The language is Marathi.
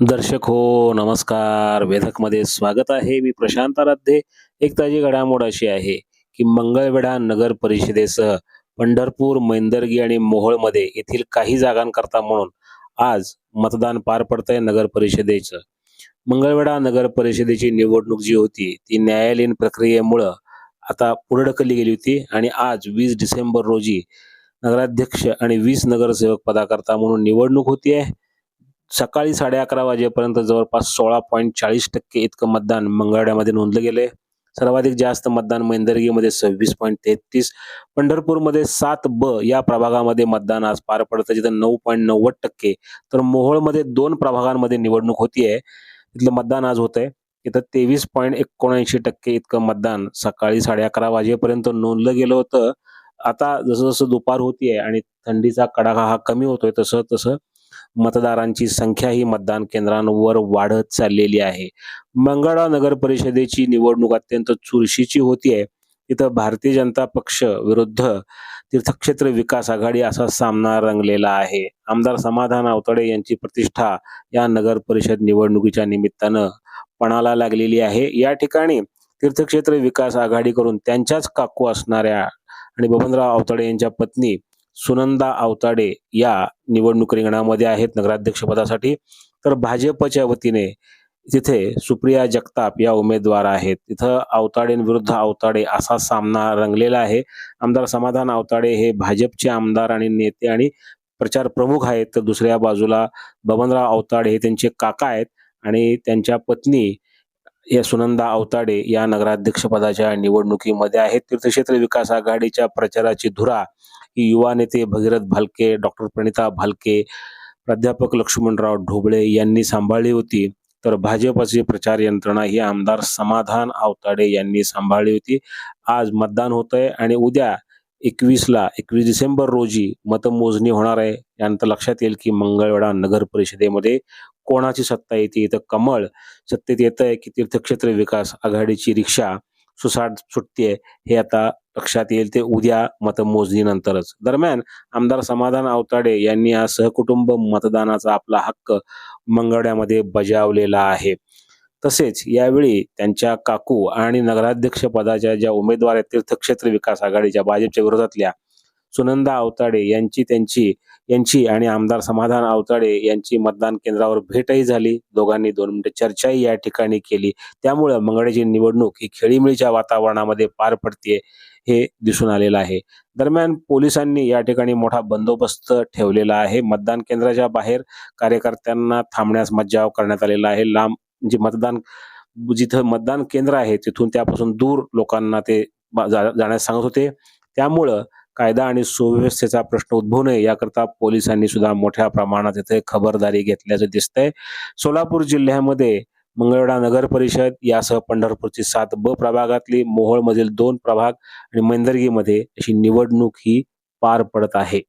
दर्शक हो नमस्कार. वेधकमध्ये स्वागत आहे. मी प्रशांत आराध्ये. एक ताजी घडामोड अशी आहे की मंगळवेढा नगर परिषदेसह पंढरपूर मैंदर्गी आणि मोहोळमध्ये येथील काही जागांकरता म्हणून आज मतदान पार पडतंय नगर परिषदेचं. मंगळवेढा नगर परिषदेची निवडणूक जी होती ती न्यायालयीन प्रक्रियेमुळं आता पुढे ढकलली गेली होती आणि आज वीस डिसेंबर रोजी नगराध्यक्ष आणि वीस नगरसेवक पदाकरता म्हणून निवडणूक होती आहे सकाळी साडे अकरा वाजेपर्यंत जवळपास सोळा पॉईंट चाळीस टक्के इतकं मतदान मंगळवाड्यामध्ये नोंदलं गेलंय. सर्वाधिक जास्त मतदान मैंदर्गीमध्ये सव्वीस पॉईंट तेहतीस पंढरपूरमध्ये सात ब या प्रभागामध्ये मतदान आज पार पडतं जिथं नऊ पॉईंट नव्वद टक्के. तर मोहोळमध्ये दोन प्रभागांमध्ये निवडणूक होतीये. तिथलं मतदान आज होत आहे इथं तेवीस पॉईंट एकोणऐंशी टक्के इतकं मतदान सकाळी साडे अकरा वाजेपर्यंत नोंदलं गेलं होतं. आता जसं जसं दुपार होतीये आणि थंडीचा कडाका हा कमी होतोय तसं तसं मतदारांची संख्या ही मतदान केंद्रांवर वाढत चाललेली आहे. मंगळा नगर परिषदेची निवडणूक अत्यंत चुरशीची होती आहे. इथं भारतीय जनता पक्ष विरुद्ध तीर्थक्षेत्र विकास आघाडी असा सामना रंगलेला आहे. आमदार समाधान आवतडे यांची प्रतिष्ठा या नगर परिषद निवडणुकीच्या निमित्तानं पणाला लागलेली आहे. या ठिकाणी तीर्थक्षेत्र विकास आघाडी करून त्यांच्याच काकू असणाऱ्या आणि बबनराव आवताडे यांच्या पत्नी सुनंदा आवताडे या निवडणूक रिंगणामध्ये आहेत नगराध्यक्षपदासाठी. तर भाजपच्या वतीने तिथे सुप्रिया जगताप या उमेदवार आहेत तिथं आवताडेंविरुद्ध आवताडे असा सामना रंगलेला आहे. आमदार समाधान आवताडे हे भाजपचे आमदार आणि नेते आणि प्रचार प्रमुख आहेत. तर दुसऱ्या बाजूला बबनराव आवताडे हे त्यांचे काका आहेत आणि त्यांच्या पत्नी या सुनंदा आवताडे या नगराध्यक्षपदाच्या निवडणुकीमध्ये आहेत. तीर्थक्षेत्र विकास आघाडीच्या प्रचाराची धुरा की युवा नेते भगीरथ भालके डॉक्टर प्रणिता भालके प्राध्यापक लक्ष्मणराव ढोबळे यांनी सांभाळली होती. तर भाजपची प्रचार यंत्रणा ही आमदार समाधान आवताडे यांनी सांभाळली होती. आज मतदान होत आहे आणि उद्या एकवीसला एकवीस डिसेंबर रोजी मतमोजणी होणार आहे. यानंतर लक्षात येईल की मंगळवेढा नगर परिषदेमध्ये कोणाची सत्ता येते? इथं कमळ सत्तेत येत आहे की तीर्थक्षेत्र विकास आघाडीची रिक्षा सुसाट सुटतीये हे आता लक्षात येईल ते उद्या मतमोजणीनंतरच. दरम्यान आमदार समाधान आवताडे यांनी आज सहकुटुंब मतदानाचा आपला हक्क मंगळ्यामध्ये बजावलेला आहे. तसेच यावेळी त्यांच्या काकू आणि नगराध्यक्ष पदाच्या ज्या उमेदवार आहेत तीर्थक्षेत्र विकास आघाडीच्या भाजपच्या विरोधातल्या सुनंदा अवताडे यांची त्यांची यांची आणि आमदार समाधान आवताडे यांची मतदान केंद्रावर भेटही झाली. दोघांनी दोन मिनिटं चर्चाही या ठिकाणी केली. त्यामुळं मंगळ्याची निवडणूक ही खेळीमेळीच्या वातावरणामध्ये पार पडते हे दिसून आलेलं आहे. दरम्यान पोलिसांनी या ठिकाणी मोठा बंदोबस्त ठेवलेला आहे. मतदान केंद्राच्या बाहेर कार्यकर्त्यांना थांबण्यास मज्जाव करण्यात आलेला आहे. लांब जे मतदान जिथं मतदान केंद्र आहे तिथून त्यापासून दूर लोकांना ते जा- जाण्यास सांगत होते. त्यामुळं कायदा आणि सुव्यवस्थेचा प्रश्न उद्भवू नये याकरता पोलिसांनी सुद्धा मोठ्या प्रमाणात इथे खबरदारी घेतल्याचं दिसतंय. सोलापूर जिल्ह्यामध्ये मंगळवेढा नगर परिषद यासह पंढरपूरची सात ब प्रभागातली मोहोळमधील दोन प्रभाग आणि मैंदर्गीमध्ये अशी निवडणूक ही पार पडत आहे.